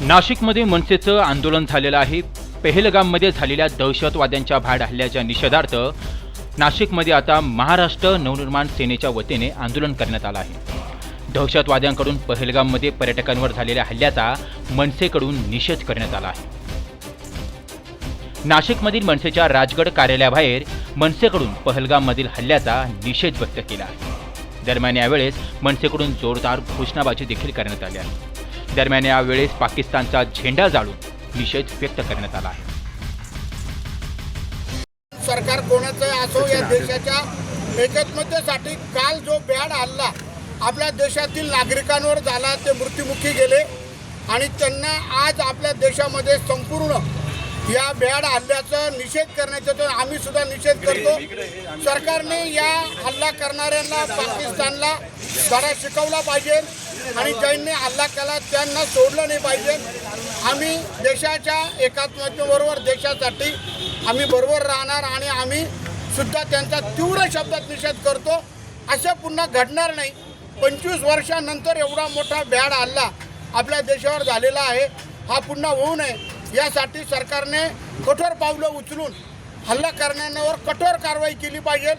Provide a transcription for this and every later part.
नाशिकमध्ये मनसेचं आंदोलन झालेलं आहे. पेहलगाममध्ये झालेल्या दहशतवाद्यांच्या भाड हल्ल्याच्या निषेधार्थ नाशिकमध्ये आता महाराष्ट्र नवनिर्माण सेनेच्या वतीने आंदोलन करण्यात आलं आहे. दहशतवाद्यांकडून पहलगाममध्ये पर्यटकांवर झालेल्या हल्ल्याचा मनसेकडून निषेध करण्यात आला आहे. नाशिकमधील मनसेच्या राजगड कार्यालयाबाहेर मनसेकडून पहलगाममधील हल्ल्याचा निषेध व्यक्त केला आहे. दरम्यान यावेळेस मनसेकडून जोरदार घोषणाबाजी देखील करण्यात आली आहे. दरम्यान यावेळेस पाकिस्तानचा झेंडा जाळून निषेध व्यक्त करण्यात आला आहे. सरकार कोणाचं असो या देशाच्या एकत्मतेसाठी काल जो बॅड हल्ला आपल्या देशातील नागरिकांवर झाला ते मृत्युमुखी गेले आणि त्यांना आज आपल्या देशामध्ये संपूर्ण या बॅड हल्ल्याचा निषेध करण्याचा तो आम्ही सुद्धा निषेध करतो. सरकारने या हल्ला करणाऱ्यांना पाकिस्तानला धडा शिकवला पाहिजे आणि ज्यांनी हल्ला केला त्यांना सोडलं नाही पाहिजे. आम्ही देशाच्या एकात्मतेबरोबर देशासाठी आम्ही बरोबर राहणार आणि आम्ही सुद्धा त्यांचा तीव्र शब्दात निषेध करतो. असं पुन्हा घडणार नाही. पंचवीस वर्षानंतर एवढा मोठा बॅड हल्ला आपल्या देशावर झालेला आहे. हा पुन्हा होऊ नये. यासाठी सरकारने कठोर पावलं उचलून हल्ला करणाऱ्यांवर कठोर कारवाई केली पाहिजे.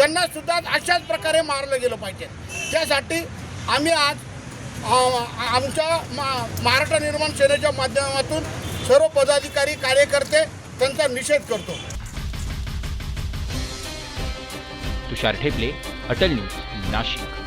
त्यांना सुद्धा अशाच प्रकारे मारलं गेलं पाहिजे. त्यासाठी आम्ही आज आमच्या मा- महाराष्ट्र निर्माण सेनेच्या माध्यमातून सर्व पदाधिकारी कार्यकर्ते त्यांचा निषेध करतो. तुषार ठेपले अटल न्यूज नाशिक.